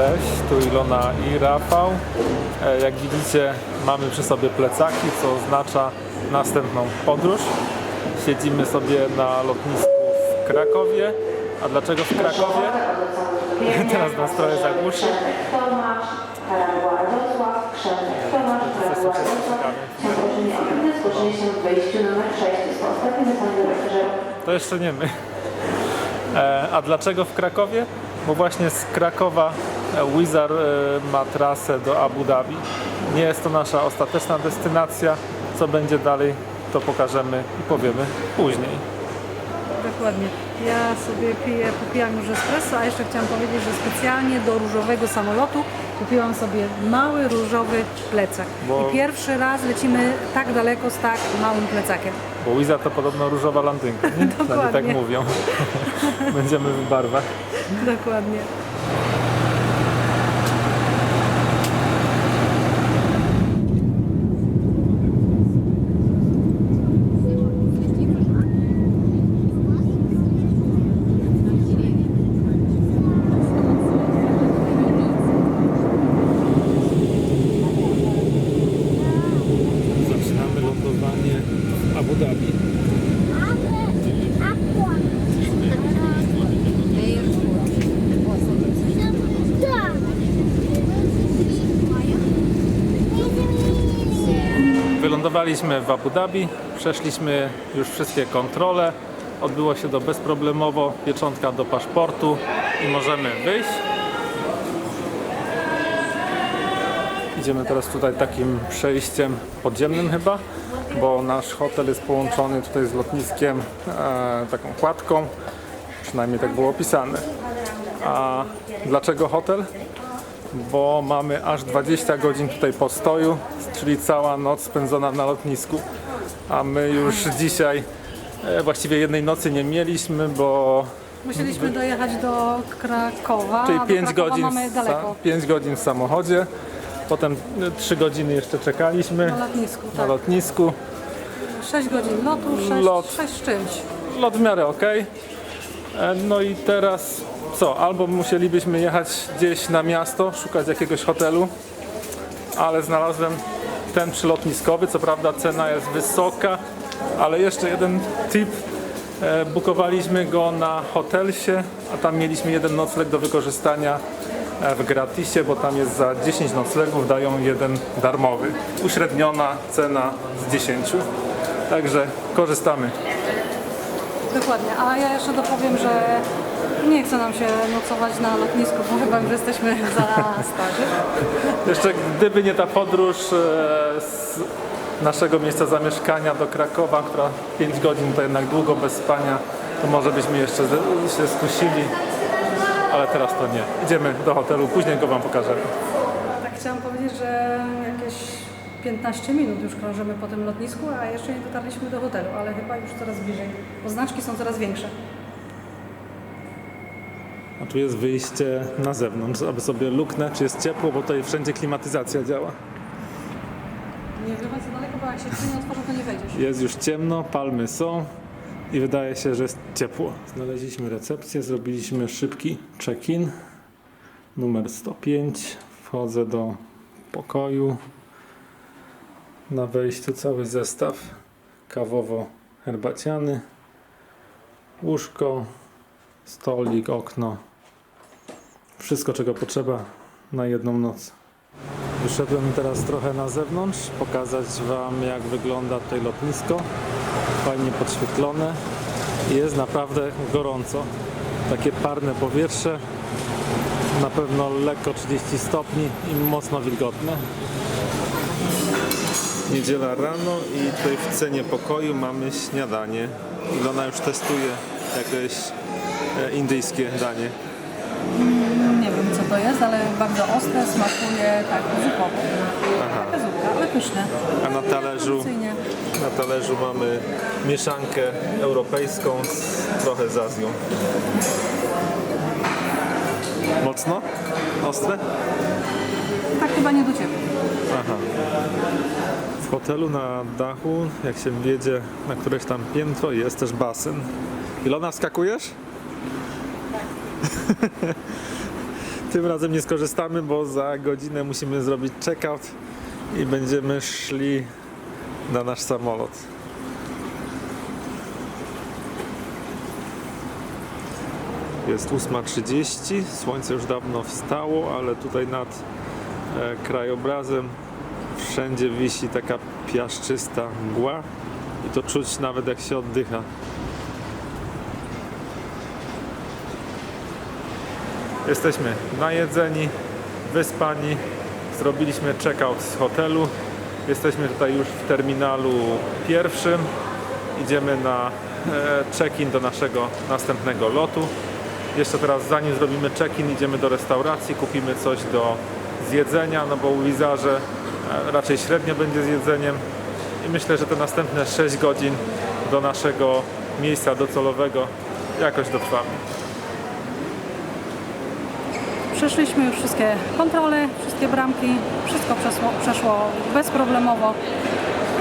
Cześć, tu Ilona i Rafał. E, Jak widzicie, mamy przy sobie plecaki, co oznacza następną podróż. Siedzimy sobie na lotnisku w Krakowie. A dlaczego w Krakowie? Teraz nas trochę zagłuszy. Tomasz, Karagła, Wrocław, Krzemek, Tomasz, Karagła, Wrocław. Zgłoszenie opinii, zgłoszenie się w wejściu numer 6. Jest to jeszcze nie my. E, A dlaczego w Krakowie? Bo właśnie z Krakowa Wizar e, ma trasę do Abu Dhabi. Nie jest to nasza ostateczna destynacja. Co będzie dalej, to pokażemy i powiemy później. Dokładnie. Ja sobie piję, popijam już espresso, a jeszcze chciałam powiedzieć, że specjalnie do różowego samolotu kupiłam sobie mały różowy plecak. Bo- I pierwszy raz lecimy tak daleko z tak małym plecakiem. Bo Wizar to podobno różowa landynka. Nie? Przynajmniej tak Dokładnie. mówią. Będziemy w barwach. Dokładnie. Zaczynamy lądowanie w Abu Dhabi. Wylądowaliśmy w Abu Dhabi, przeszliśmy już wszystkie kontrole. Odbyło się to bezproblemowo, pieczątka do paszportu i możemy wyjść. Idziemy teraz tutaj takim przejściem podziemnym chyba, bo nasz hotel jest połączony tutaj z lotniskiem e, taką kładką, przynajmniej tak było opisane. A dlaczego hotel? Bo mamy aż 20 godzin tutaj postoju, czyli cała noc spędzona na lotnisku. A my już dzisiaj e, właściwie jednej nocy nie mieliśmy, bo Musieliśmy dojechać do Krakowa, czyli a do 5 Krakowa godzin, mamy daleko. sa- 5 godzin w samochodzie. Potem 3 godziny jeszcze czekaliśmy Na lotnisku, na tak. lotnisku. 6 godzin lotu, 6, Lot. 6 z czymś. Lot w miarę ok. No i teraz co? Albo musielibyśmy jechać gdzieś na miasto, szukać jakiegoś hotelu, ale znalazłem ten przylotniskowy. Co prawda cena jest wysoka, ale jeszcze jeden tip. E, Bukowaliśmy go na hotelsie, a tam mieliśmy jeden nocleg do wykorzystania e, w gratisie, bo tam jest za 10 noclegów dają jeden darmowy. Uśredniona cena z 10. Także korzystamy. Dokładnie, a ja jeszcze dopowiem, że nie chce nam się nocować na lotnisku, bo chyba już jesteśmy za starzy. Jeszcze gdyby nie ta podróż e, z naszego miejsca zamieszkania do Krakowa, która 5 godzin to jednak długo bez spania, to może byśmy jeszcze się skusili, ale teraz to nie. Idziemy do hotelu, później go Wam pokażemy. Tak chciałam powiedzieć, że jakieś 15 minut już krążymy po tym lotnisku, a jeszcze nie dotarliśmy do hotelu, ale chyba już coraz bliżej, bo znaczki są coraz większe. A tu jest wyjście na zewnątrz, aby sobie luknę, czy jest ciepło, bo tutaj wszędzie klimatyzacja działa. Nie wychodź za daleko, bo jak się drzwi nie otworzą, to nie wejdziesz. Jest już ciemno, palmy są i wydaje się, że jest ciepło. Znaleźliśmy recepcję, zrobiliśmy szybki check-in. Numer 105. Wchodzę do pokoju. Na wejściu cały zestaw kawowo-herbaciany. Łóżko, stolik, okno. Wszystko czego potrzeba na jedną noc. Wyszedłem teraz trochę na zewnątrz, pokazać Wam jak wygląda tutaj lotnisko. Fajnie podświetlone jest naprawdę gorąco. Takie parne powietrze, na pewno lekko 30 stopni i mocno wilgotne. Niedziela rano i tutaj w cenie pokoju mamy śniadanie. Ilona już testuje jakieś e, indyjskie danie. To jest, ale bardzo ostre, smakuje tak zupowo. Aha. Taka zupka, ale pyszne. A na talerzu. Na talerzu mamy mieszankę europejską z trochę z Azją. Mocno? Ostre? Tak chyba nie do Ciebie. Aha. W hotelu na dachu, jak się wjedzie na któreś tam piętro, jest też basen. Ilona, skakujesz? Tym razem nie skorzystamy, bo za godzinę musimy zrobić checkout i będziemy szli na nasz samolot. Jest 8.30, słońce już dawno wstało, ale tutaj nad e, krajobrazem wszędzie wisi taka piaszczysta mgła i to czuć nawet jak się oddycha. Jesteśmy najedzeni, wyspani, zrobiliśmy checkout z hotelu. Jesteśmy tutaj już w terminalu pierwszym. Idziemy na e, check-in do naszego następnego lotu. Jeszcze teraz, zanim zrobimy check-in, idziemy do restauracji, kupimy coś do zjedzenia, no bo u Wizarze e, raczej średnio będzie z jedzeniem. I myślę, że te następne 6 godzin do naszego miejsca docelowego jakoś dotrwamy. Przeszliśmy już wszystkie kontrole, wszystkie bramki, wszystko przeszło, przeszło bezproblemowo.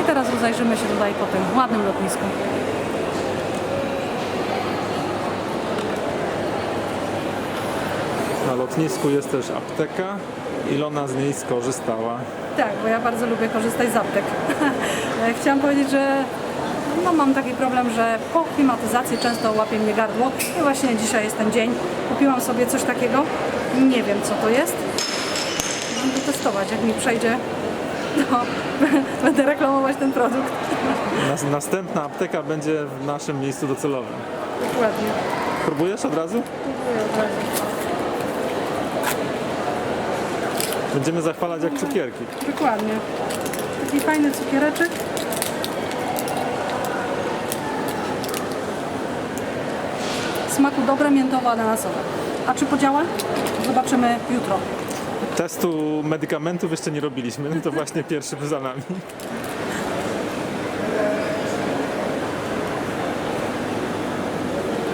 I teraz rozejrzymy się tutaj po tym ładnym lotnisku. Na lotnisku jest też apteka. Ilona z niej skorzystała. Tak, bo ja bardzo lubię korzystać z aptek. Chciałam powiedzieć, że no, mam taki problem, że po klimatyzacji często łapie mnie gardło i właśnie dzisiaj jest ten dzień. Kupiłam sobie coś takiego. Nie wiem co to jest. Będę testować, jak mi przejdzie, to będę reklamować ten produkt. Nas, następna apteka będzie w naszym miejscu docelowym. Dokładnie. Próbujesz od razu? Dziękuję od razu. Będziemy zachwalać jak cukierki. Dokładnie. Taki fajny cukiereczek. Smaku dobre, miętowo-ananasowe. A czy podziała? Zobaczymy jutro. Testu medykamentów jeszcze nie robiliśmy, to właśnie pierwszy za nami.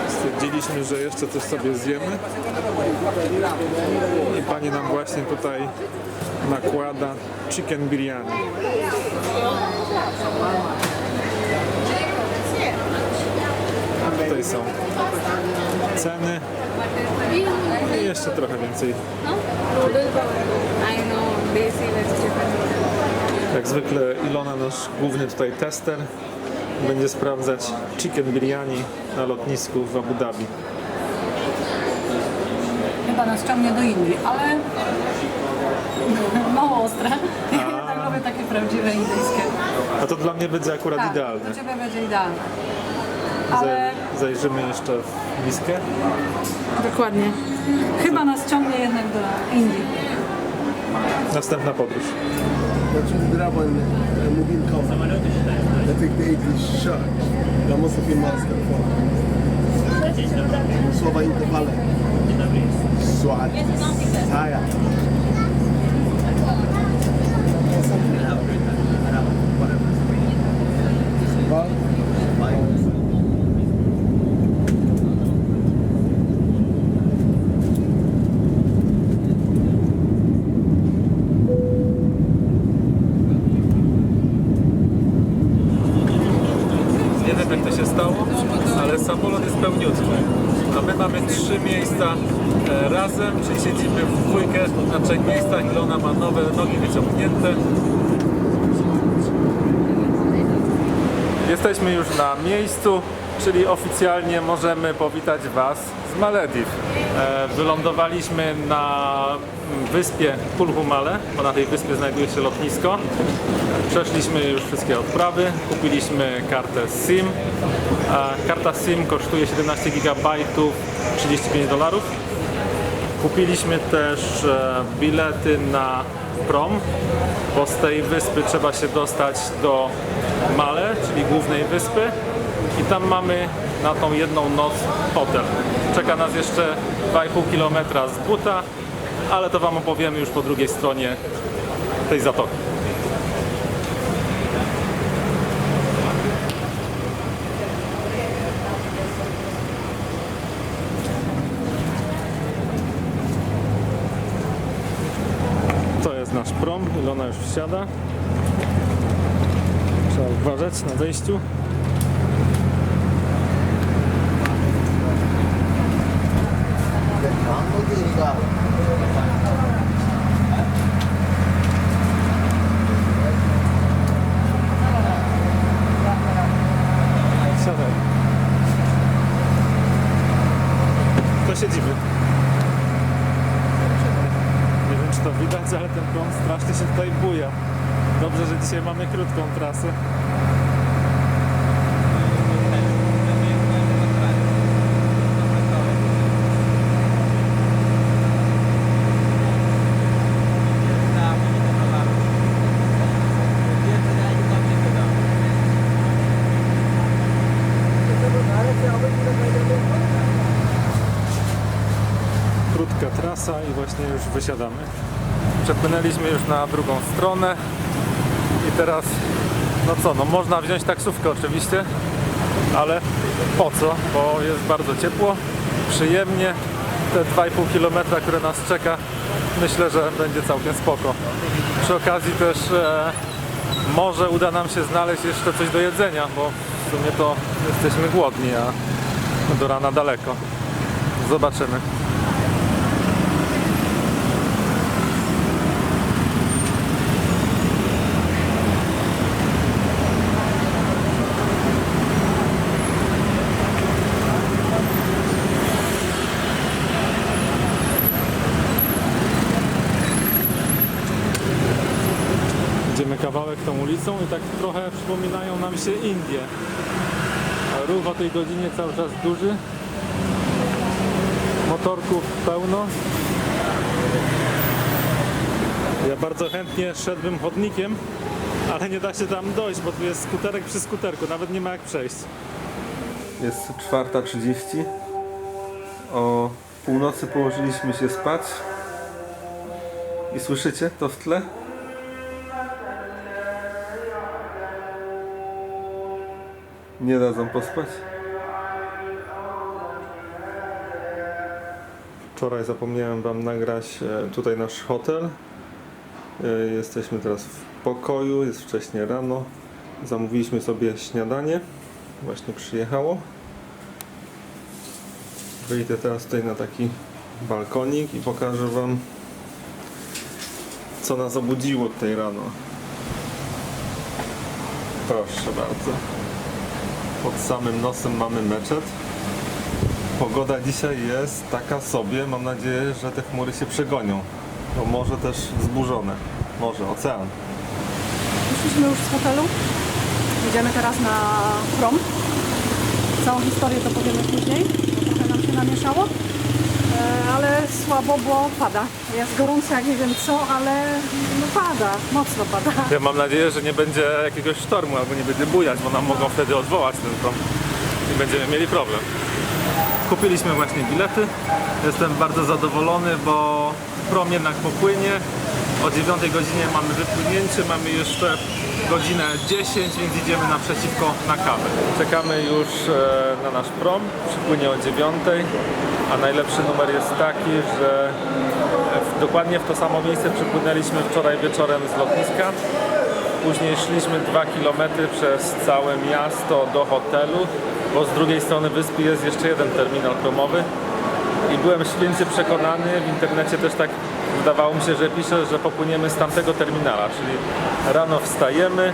Stwierdziliśmy, że jeszcze coś sobie zjemy. I pani nam właśnie tutaj nakłada chicken biryani. Tutaj są ceny i jeszcze trochę więcej. Jak zwykle Ilona, nasz główny tutaj tester, będzie sprawdzać chicken biryani na lotnisku w Abu Dhabi. Chyba nas ciągnie do Indii, ale mało ostre. Ja tak robię takie prawdziwe indyjskie. A to dla mnie będzie akurat Tak, idealne. do Ciebie będzie idealne. Ale Zajrzymy jeszcze w miskę. dokładnie. Chyba nas ciągnie jednak do Indii. Następna podróż. But that one, uh, moving cover. I think the English shot. That must have been master for. Słowa interwale. Swat. Taya. Well, Nie wiem jak to się stało, ale samolot jest pełniutki. A my mamy trzy miejsca e, razem, czyli siedzimy w dwójkę na trzech miejscach. Ilona ma nowe nogi wyciągnięte. Jesteśmy już na miejscu, czyli oficjalnie możemy powitać Was z Malediw. E, Wylądowaliśmy na wyspie Pulhumale, bo na tej wyspie znajduje się lotnisko. Przeszliśmy już wszystkie odprawy, kupiliśmy kartę SIM. Karta SIM kosztuje 17 GB 35 dolarów. Kupiliśmy też e, bilety na prom, bo z tej wyspy trzeba się dostać do Male, czyli głównej wyspy i tam mamy na tą jedną noc hotel. Czeka nas jeszcze 2,5 km z buta, ale to Wam opowiemy już po drugiej stronie tej zatoki. To jest nasz prom, Ilona już wsiada. Trzeba uważać na wejściu. siedzimy. Nie wiem czy to prąd strasznie się tutaj buja. Dobrze, że dzisiaj mamy krótką trasę. Krótka trasa i właśnie już wysiadamy. Przepłynęliśmy już na drugą stronę i teraz, no co, no można wziąć taksówkę oczywiście, ale po co? Bo jest bardzo ciepło, przyjemnie. Te 2,5 km, które nas czeka, myślę, że będzie całkiem spoko. Przy okazji też e, może uda nam się znaleźć jeszcze coś do jedzenia, bo w sumie to jesteśmy głodni, a do rana daleko. Zobaczymy. Idziemy ulicą i tak trochę przypominają nam się Indie. Ruch o tej godzinie cały czas duży. Motorków pełno. Ja bardzo chętnie szedłbym chodnikiem, ale nie da się tam dojść, bo tu jest skuterek przy skuterku, nawet nie ma jak przejść. Jest 4.30. O północy położyliśmy się spać. I słyszycie to w tle? Nie dadzą pospać? Wczoraj zapomniałem Wam nagrać e, tutaj nasz hotel. E, Jesteśmy teraz w pokoju, jest wcześnie rano. Zamówiliśmy sobie śniadanie. Właśnie przyjechało. Wyjdę teraz tutaj na taki balkonik i pokażę Wam co nas obudziło tutaj rano. Proszę bardzo. Pod samym nosem mamy meczet. Pogoda dzisiaj jest taka sobie. Mam nadzieję, że te chmury się przegonią. Bo może też zburzone. Może ocean. Wyszliśmy już z hotelu. Jedziemy teraz na prom. Całą historię to powiemy później, trochę nam się namieszało. Ale słabo, bo pada. Jest gorąco jak nie wiem co, ale no pada, mocno pada. Ja mam nadzieję, że nie będzie jakiegoś sztormu albo nie będzie bujać, bo nam mogą wtedy odwołać ten prom i będziemy mieli problem. Kupiliśmy właśnie bilety. Jestem bardzo zadowolony, bo prom jednak popłynie. O 9 godzinie mamy wypłynięcie, mamy jeszcze godzinę 10, więc idziemy naprzeciwko na kawę. Czekamy już e, na nasz prom, przypłynie o 9, a najlepszy numer jest taki, że w, dokładnie w to samo miejsce przypłynęliśmy wczoraj wieczorem z lotniska. Później szliśmy 2 km przez całe miasto do hotelu, bo z drugiej strony wyspy jest jeszcze jeden terminal promowy. I byłem święcie przekonany, w internecie też tak wydawało mi się, że pisze, że popłyniemy z tamtego terminala, czyli rano wstajemy,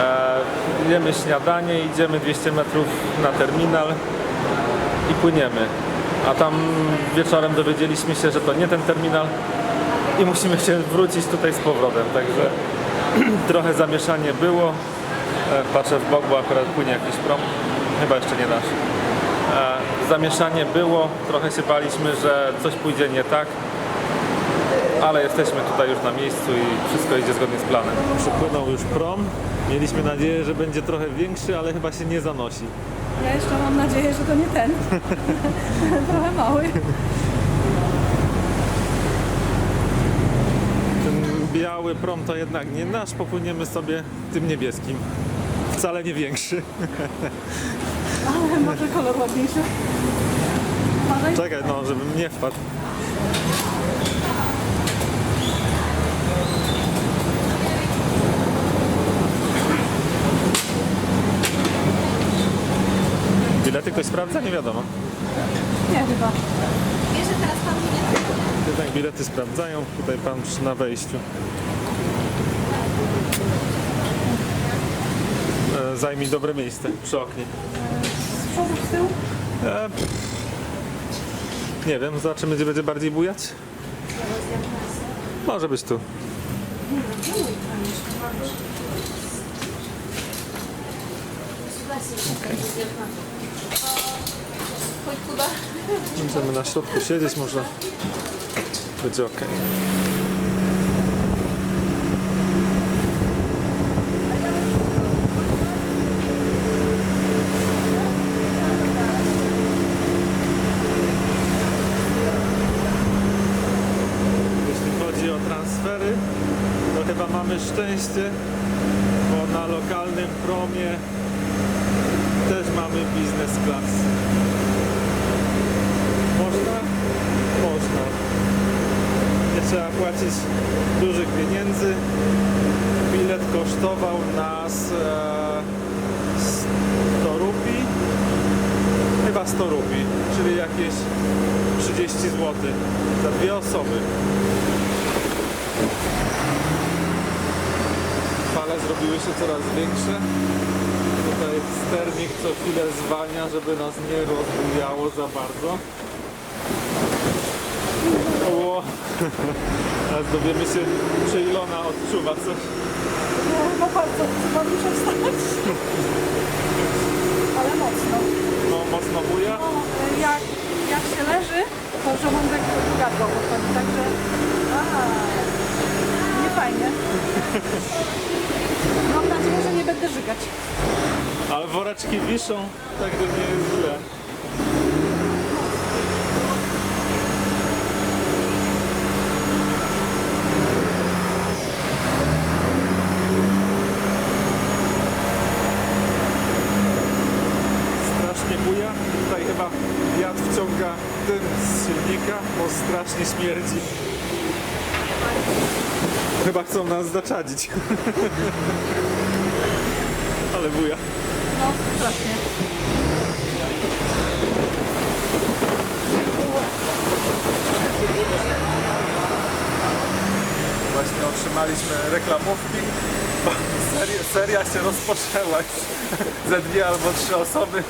e, jemy śniadanie, idziemy 200 metrów na terminal i płyniemy. A tam wieczorem dowiedzieliśmy się, że to nie ten terminal i musimy się wrócić tutaj z powrotem, także trochę zamieszanie było. E, Patrzę w bok, bo akurat płynie jakiś prom. Chyba jeszcze nie nasz. E, Zamieszanie było, trochę się baliśmy, że coś pójdzie nie tak. Ale jesteśmy tutaj już na miejscu i wszystko idzie zgodnie z planem. Przypłynął już prom. Mieliśmy nadzieję, że będzie trochę większy, ale chyba się nie zanosi. Ja jeszcze mam nadzieję, że to nie ten. Trochę mały. Ten biały prom to jednak nie nasz, popłyniemy sobie tym niebieskim. Wcale nie większy. Ale może kolor ładniejszy. Czekaj, no, żebym nie wpadł. Bilety ktoś sprawdza? Nie wiadomo. Nie chyba. Jednak bilety sprawdzają. Tutaj pan na wejściu. E, Zajmij dobre miejsce przy oknie. Z przodu, z tyłu. E, pff. Nie wiem, zobaczymy gdzie będzie bardziej bujać. Może być tu. Będziemy na środku siedzieć, może będzie ok. Jeśli chodzi o transfery, to chyba mamy szczęście, bo na lokalnym promie też mamy biznes class. Można? Można. Nie trzeba płacić dużych pieniędzy. Bilet kosztował nas e, 100 rupii. Chyba 100 rupii, czyli jakieś 30 zł za dwie osoby. Fale zrobiły się coraz większe. Tutaj sternik co chwilę zwalnia, żeby nas nie rozbujało za bardzo. O, teraz dowiemy się, czy Ilona odczuwa coś. No bardzo, chyba muszę wstać. Ale mocno. No, mocno buja. No, jak, jak się leży, to żołądek gardło podchodzi, także a, nie fajnie. Mam nadzieję, że nie będę żygać. Ale woreczki wiszą, także nie jest źle. Strasznie buja. Tutaj chyba wiatr wciąga dym z silnika, bo strasznie śmierdzi. Chyba chcą nas zaczadzić. Ale buja. No, strasznie. Właśnie otrzymaliśmy reklamówki. Seria, seria się rozpoczęła. Ze dwie albo trzy osoby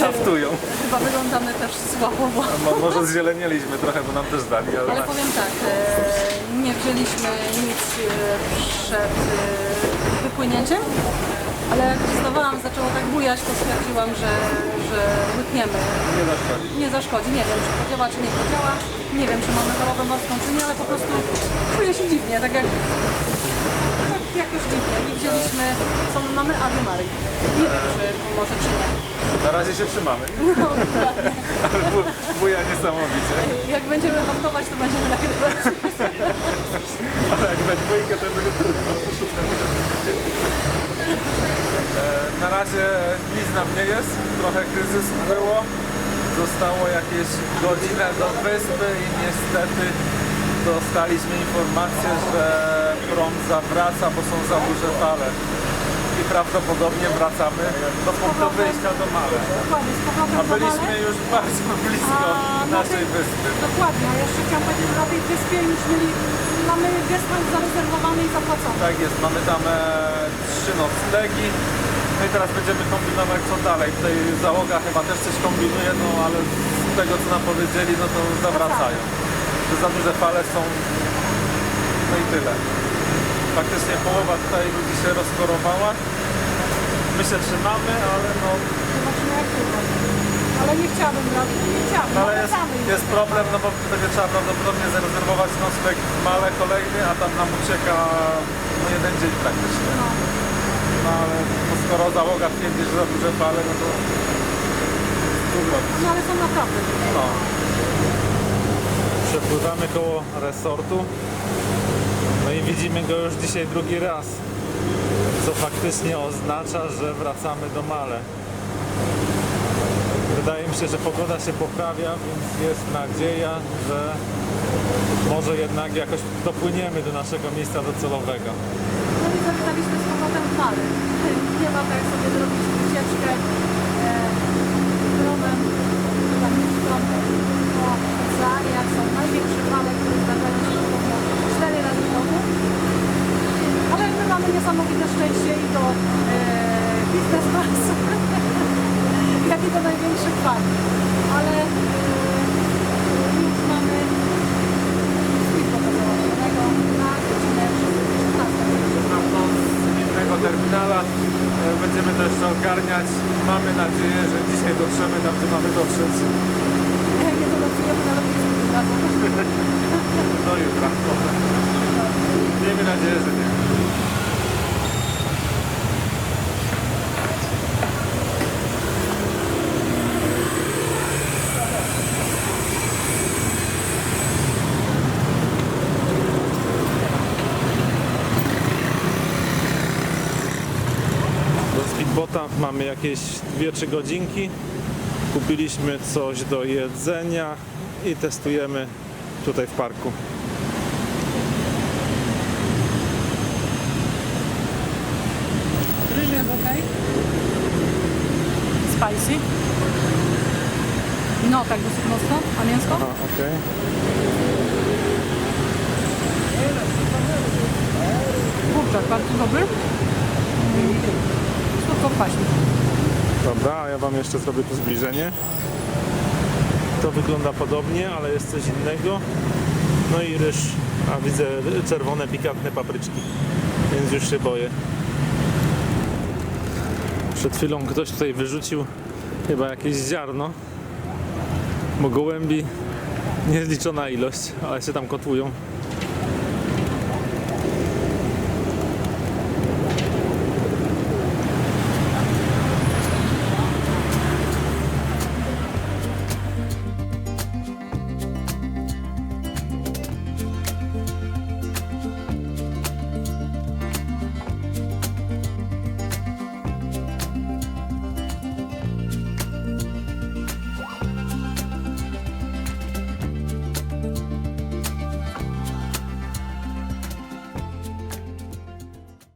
haftują. Chyba wyglądamy też słabo, bo... Mo, może zzielenieliśmy trochę, bo nam też dali, ale, Ale powiem tak, e, nie wzięliśmy nic e, przed e, wypłynięciem, ale jak przystawałam, zaczęło tak bujać, to stwierdziłam, że, że łykniemy. nie zaszkodzi. Nie zaszkodzi, nie wiem czy podziała, czy nie podziała, nie wiem czy mamy chorobę morską, czy nie, ale po prostu czuję się dziwnie, tak jak jakoś dziwnie. I wzięliśmy, co my mamy, Ave Maria. Nie wiem czy pomoże, czy nie. Na razie się trzymamy. No, dokładnie. Ale bu, buja niesamowicie. Jak będziemy haftować, to będziemy nagrywać. Ale jak we dwójkę to będzie trudno. Na razie nic nam nie jest, trochę kryzysu było. Zostało jakieś godzinę do wyspy i niestety dostaliśmy informację, że prom zawraca, bo są za duże fale. I prawdopodobnie wracamy do punktu wyjścia do Male. Dokładnie, z powrotem A do byliśmy Male. już bardzo blisko A na naszej tej- wyspy. Dokładnie, a jeszcze chciałam powiedzieć, że na tej wyspie już mieli, mamy gest house zarezerwowany i zapłacony. Tak jest, mamy tam e, trzy noclegi. No i teraz będziemy kombinować co dalej. Tutaj załoga chyba też coś kombinuje, no ale z tego co nam powiedzieli, no to zawracają. Że za duże fale są. No i tyle. Faktycznie połowa tutaj ludzi się rozkorowała. My się trzymamy, ale no Zobaczymy jak to będzie. Ale nie chciałabym robić, nie chciałabym, ale jest, jest problem, no bo będzie trzeba prawdopodobnie zarezerwować nocleg w Male kolejny, a tam nam ucieka no jeden dzień praktycznie. No. No ale no, skoro załoga twierdzi, że za duże fale, no to? No ale są naprawdę. No. Przepływamy koło resortu. No i widzimy go już dzisiaj drugi raz. Co faktycznie oznacza, że wracamy do Male. Wydaje mi się, że pogoda się poprawia, więc jest nadzieja, że może jednak jakoś dopłyniemy do naszego miejsca docelowego. No i zapytaliśmy z powrotem w Mary. Nie ma tak sobie zrobić wycieczkę e, drogą, tam jak są największe fale, które zdarzają się podobno cztery razy w roku. Ale my mamy niesamowite szczęście i to e, biznes class, jak i do największych fal. Ale e, nadzieję, że dzisiaj dotrzemy tam, gdzie mamy dotrzeć. Jak nie dolatujemy na lotnisku tym razem. Do jutra. Miejmy nadzieję, że nie. Do speedbota mamy jakieś 2-3 godzinki. Kupiliśmy coś do jedzenia i testujemy tutaj w parku. Ryż jest ok. Spicy. No, tak dosyć mocno. A mięsko? Aha, okej. Kurczak, bardzo dobry. Słodko kwaśny. Dobra, a ja Wam jeszcze zrobię tu zbliżenie. To wygląda podobnie, ale jest coś innego. No i ryż, a widzę czerwone, pikantne papryczki, więc już się boję. Przed chwilą ktoś tutaj wyrzucił chyba jakieś ziarno, bo gołębi niezliczona ilość, ale się tam kotłują.